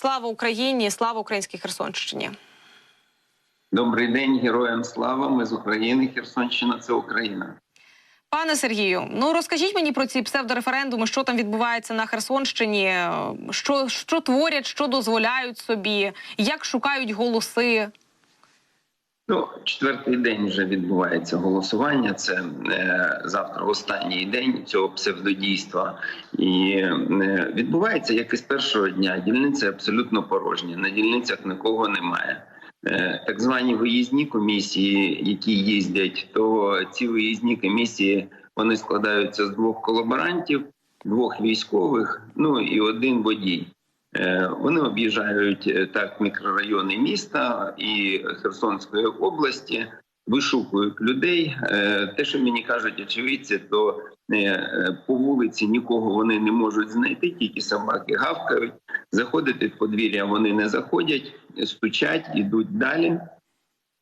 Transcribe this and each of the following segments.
Слава Україні! Слава українській Херсонщині! Добрий день, героям слава. Ми з України. Херсонщина це Україна. Пане Сергію, ну розкажіть мені про ці псевдореферендуми, що там відбувається на Херсонщині, що, що творять, що дозволяють собі, як шукають голоси. Ну, четвертий день вже відбувається голосування. Це е, завтра останній день цього псевдодійства, і е, відбувається як і з першого дня. Дільниця абсолютно порожня. На дільницях нікого немає. Е, так звані виїзні комісії, які їздять, то ці виїзні комісії вони складаються з двох колаборантів, двох військових, ну і один водій. Е, Вони об'їжджають е, так мікрорайони міста і Херсонської області, вишукують людей. Е, Те, що мені кажуть очевидці, то по вулиці нікого вони не можуть знайти, тільки собаки гавкають. Заходити в подвір'я вони не заходять, стучать, ідуть далі.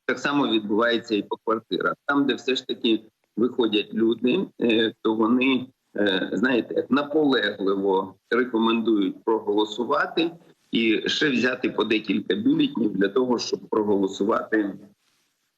Так само відбувається і по квартирах. Там, де все ж таки виходять люди, то вони знаєте, наполегливо рекомендують проголосувати і ще взяти по декілька бюлетнів для того, щоб проголосувати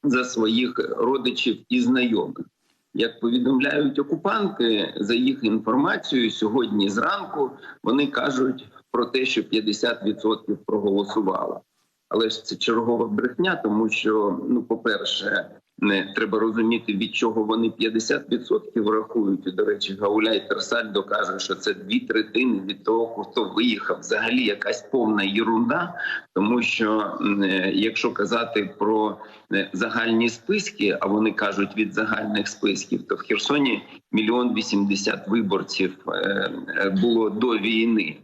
за своїх родичів і знайомих. Як повідомляють окупанти, за їх інформацією, сьогодні зранку вони кажуть про те, що 50% проголосувало. Але ж це чергова брехня, тому що, ну, по-перше, не треба розуміти, від чого вони 50% рахують. До речі, Гауляй Терсаль докаже, що це дві третини від того, хто виїхав. Взагалі якась повна єрунда, тому що е, якщо казати про е, загальні списки, а вони кажуть від загальних списків, то в Херсоні мільйон вісімдесят виборців е, було до війни.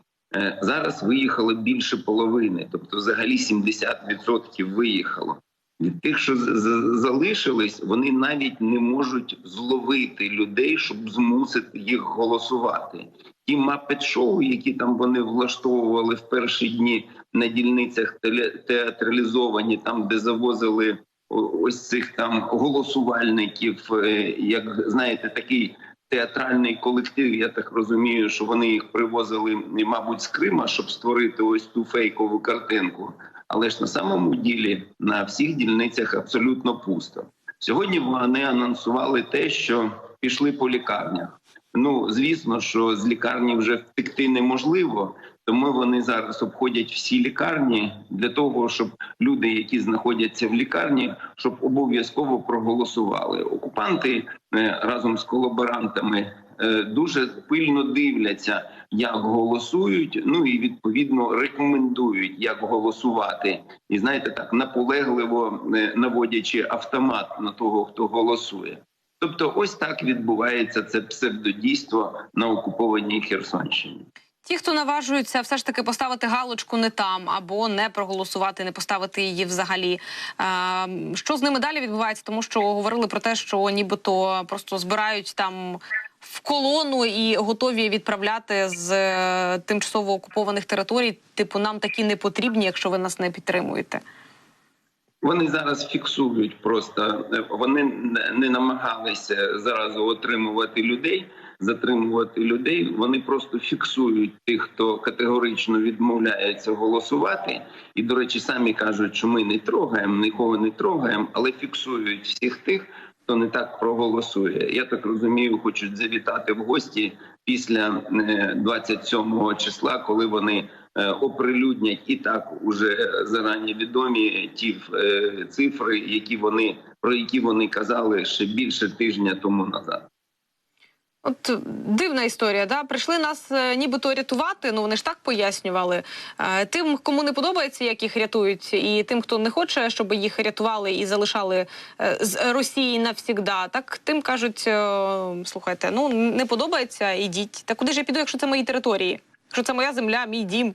Зараз виїхало більше половини, тобто взагалі 70% виїхало. Тих, що залишились, вони навіть не можуть зловити людей, щоб змусити їх голосувати. Ті мапет-шоу, які там вони влаштовували в перші дні на дільницях театралізовані, там де завозили ось цих там голосувальників, е, як знаєте, такий театральний колектив. Я так розумію, що вони їх привозили, мабуть, з Крима, щоб створити ось ту фейкову картинку. Але ж на самому ділі на всіх дільницях абсолютно пусто. Сьогодні вони анонсували те, що пішли по лікарнях. Ну звісно, що з лікарні вже втекти неможливо, тому вони зараз обходять всі лікарні для того, щоб люди, які знаходяться в лікарні, щоб обов'язково проголосували. Окупанти е, разом з колаборантами дуже пильно дивляться, як голосують. Ну і відповідно рекомендують, як голосувати. І знаєте, так наполегливо е, наводячи автомат на того, хто голосує. Тобто, ось так відбувається це псевдодійство на окупованій Херсонщині. Ті, хто наважуються все ж таки поставити галочку не там або не проголосувати, не поставити її взагалі. Е, що з ними далі відбувається? Тому що говорили про те, що нібито просто збирають там в колону і готові відправляти з е, тимчасово окупованих територій. Типу, нам такі не потрібні, якщо ви нас не підтримуєте. Вони зараз фіксують просто е, вони не- намагалися зараз отримувати людей, затримувати людей. Вони просто фіксують тих, хто категорично відмовляється голосувати. І, до речі, самі кажуть, що ми не трогаємо, нікого не трогаємо, але фіксують всіх тих, хто не так проголосує. Я так розумію, хочуть завітати в гості після е, 27 числа, коли вони е, оприлюднять і так уже зарані відомі ті е, цифри, які вони про які вони казали ще більше тижня тому назад. От е, дивна історія, да прийшли нас е, нібито рятувати. Ну вони ж так пояснювали. Е, тим, кому не подобається, як їх рятують, і тим, хто не хоче, щоб їх рятували і залишали з Росії навсігда, так тим кажуть: слухайте, ну не подобається, ідіть. Та куди ж я піду, якщо це мої території? Якщо це моя земля, мій дім.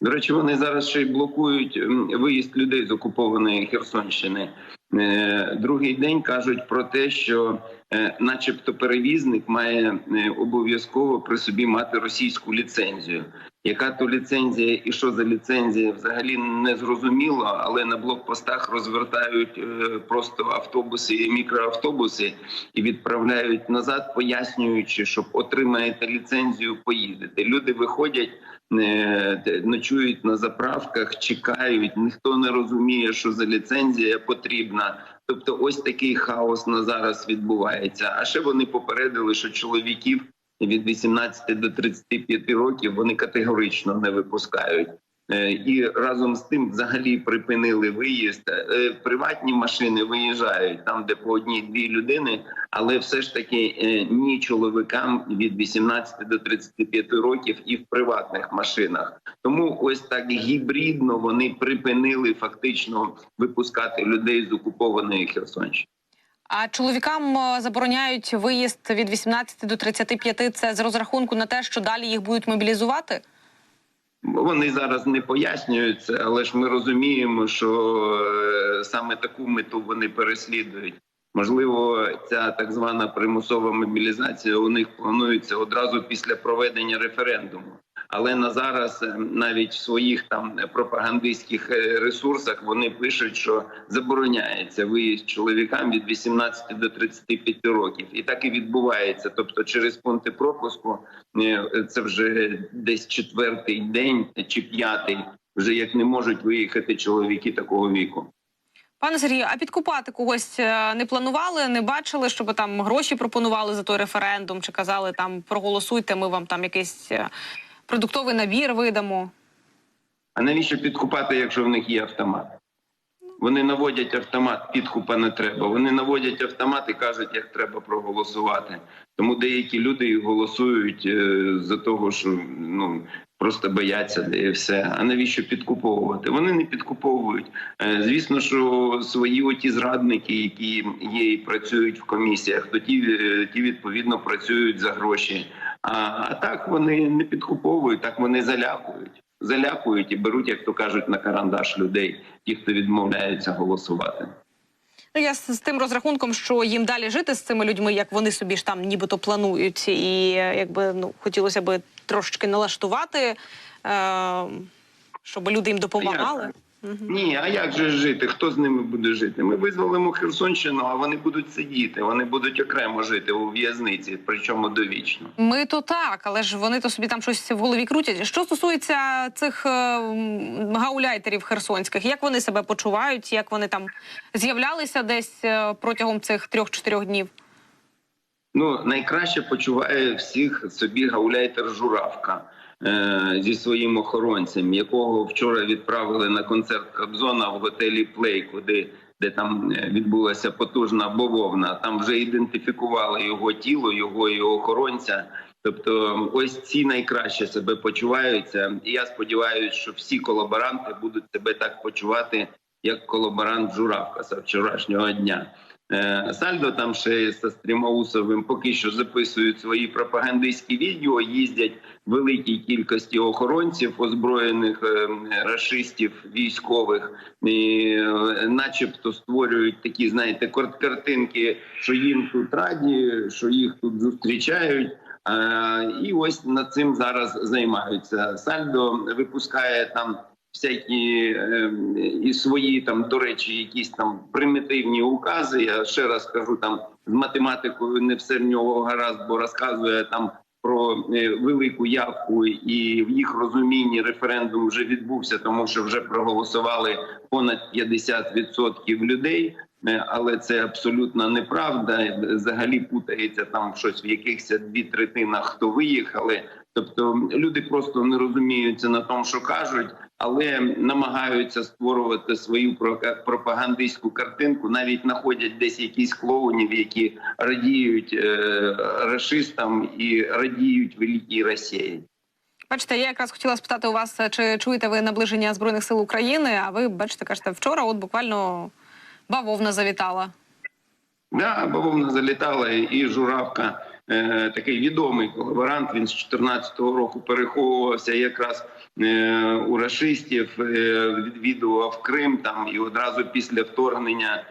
До речі, вони зараз ще й блокують виїзд людей з окупованої Херсонщини. Другий день кажуть про те, що, начебто, перевізник має е, обов'язково при собі мати російську ліцензію. Яка то ліцензія і що за ліцензія, взагалі не зрозуміло, але на блокпостах розвертають е, просто автобуси і мікроавтобуси і відправляють назад, пояснюючи, що отримаєте ліцензію, поїдете. Люди виходять е, ночують на заправках, чекають. Ніхто не розуміє, що за ліцензія потрібна. Тобто, ось такий хаос на зараз відбувається. А ще вони попередили, що чоловіків від 18 до 35 років вони категорично не випускають. Е, І разом з тим взагалі припинили виїзд. Е, Приватні машини виїжджають там, де по одній-дві людини, але все ж таки е, ні чоловікам від 18 до 35 років і в приватних машинах. Тому ось так гібридно вони припинили фактично випускати людей з окупованої Херсонщини. А чоловікам забороняють виїзд від 18 до 35, Це з розрахунку на те, що далі їх будуть мобілізувати. Вони зараз не пояснюються, але ж ми розуміємо, що е, саме таку мету вони переслідують. Можливо, ця так звана примусова мобілізація у них планується одразу після проведення референдуму. Але на зараз е, навіть в своїх там пропагандистських е, ресурсах вони пишуть, що забороняється виїзд чоловікам від 18 до 35 років, і так і відбувається. Тобто, через пункти пропуску е, це вже десь четвертий день чи п'ятий, вже як не можуть виїхати чоловіки такого віку. Пане Сергію, а підкупати когось е, не планували, не бачили, щоб там гроші пропонували за той референдум, чи казали там проголосуйте, ми вам там якийсь е, продуктовий набір видамо. А навіщо підкупати, якщо в них є автомат? Вони наводять автомат, підкупа не треба. Вони наводять автомат і кажуть, як треба проголосувати. Тому деякі люди голосують е, за того, що ну просто бояться, де все. А навіщо підкуповувати? Вони не підкуповують. Е, звісно, що свої оті зрадники, які є і працюють в комісіях, то ті, е, ті відповідно працюють за гроші. А, а так вони не підкуповують, так вони залякують. Залякують і беруть, як то кажуть, на карандаш людей, ті, хто відмовляються голосувати. Ну я з, з тим розрахунком, що їм далі жити з цими людьми, як вони собі ж там нібито планують, і е, якби ну хотілося би трошечки налаштувати, е, щоб люди їм допомагали. Мгм. Ні, а як же жити? Хто з ними буде жити? Ми визволимо Херсонщину, а вони будуть сидіти. Вони будуть окремо жити у в'язниці, причому довічно. Ми то так, але ж вони то собі там щось в голові крутять. Що стосується цих е, гауляйтерів херсонських, як вони себе почувають, як вони там з'являлися десь е, протягом цих трьох-чотирьох днів? Ну найкраще почуває всіх собі гауляйтер Журавка е, зі своїм охоронцем, якого вчора відправили на концерт Кобзона в готелі Плей, куди де там е, відбулася потужна бововна. Там вже ідентифікували його тіло, його і охоронця. Тобто, ось ці найкраще себе почуваються. І я сподіваюся, що всі колаборанти будуть себе так почувати, як колаборант Журавка з вчорашнього дня. Е, Сальдо там ще зі Стрімаусовим поки що записують свої пропагандистські відео, їздять великій кількості охоронців, озброєних е, рашистів, військових, і, е, начебто створюють такі, знаєте, картинки, що їм тут раді, що їх тут зустрічають. І ось над цим зараз займаються. Сальдо випускає там всякі е, і свої там, до речі, якісь там примітивні укази. Я ще раз кажу, там з математикою не все в нього гаразд, бо розказує там. Про е, велику явку і в їх розумінні референдум вже відбувся, тому що вже проголосували понад 50% людей. Е, Але це абсолютно неправда. Взагалі путається там щось в якихось дві третинах, хто виїхали. Тобто люди просто не розуміються на тому, що кажуть, але намагаються створювати свою пропагандистську картинку. Навіть знаходять десь якісь клоунів, які радіють е, рашистам і радіють великій Росії. Бачите, я якраз хотіла спитати у вас, чи чуєте ви наближення збройних сил України? А ви бачите, кажете, вчора, от буквально бавовна завітала. Да, бавовна залітала і журавка. Е, такий відомий колаборант. Він з 14-го року переховувався якраз е, у рашистів, е, відвідував Крим там і одразу після вторгнення.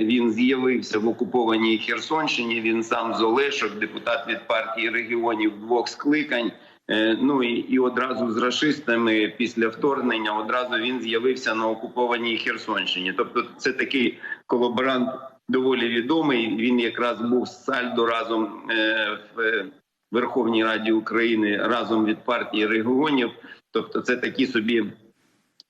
Він з'явився в окупованій Херсонщині. Він сам з Олешок, депутат від партії регіонів двох скликань. Е, Ну і, і одразу з рашистами після вторгнення одразу він з'явився на окупованій Херсонщині. Тобто, це такий колаборант доволі відомий. Він якраз був з Сальдо разом е, в Верховній Раді України разом від партії регіонів. Тобто, це такі собі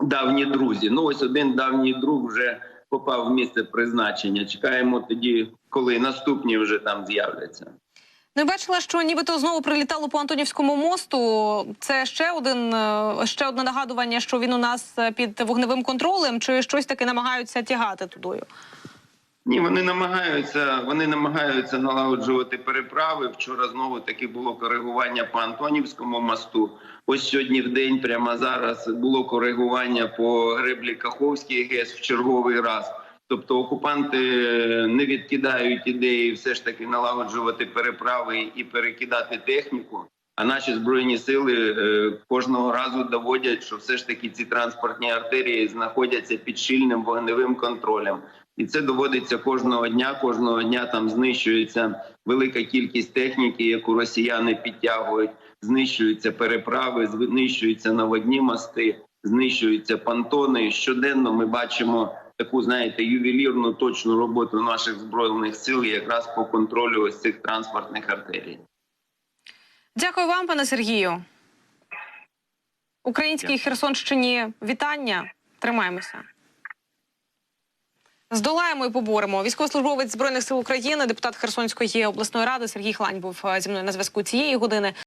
давні друзі. Ну ось один давній друг вже попав в місце призначення. Чекаємо тоді, коли наступні вже там з'являться. Ну, бачила, що нібито знову прилітало по Антонівському мосту. Це ще один е, ще одне нагадування, що він у нас е, під вогневим контролем, чи щось таки намагаються тягати тудою. Ні, вони намагаються, вони намагаються налагоджувати переправи. Вчора знову таки було коригування по Антонівському мосту. Ось сьогодні в день, прямо зараз, було коригування по греблі Каховський ГЕС в черговий раз. Тобто окупанти не відкидають ідеї все ж таки налагоджувати переправи і перекидати техніку. А наші збройні сили е, кожного разу доводять, що все ж таки ці транспортні артерії знаходяться під щільним вогневим контролем. І це доводиться кожного дня. Кожного дня там знищується велика кількість техніки, яку росіяни підтягують. Знищуються переправи, знищуються наводні мости, знищуються понтони. Щоденно ми бачимо таку, знаєте, ювелірну точну роботу наших збройних сил якраз по контролю ось цих транспортних артерій. Дякую вам, пане Сергію. Українській Херсонщині вітання. Тримаємося. Здолаємо і поборемо. Військовослужбовець збройних сил України, депутат Херсонської обласної ради Сергій Хлань був е, зі мною на зв'язку цієї години.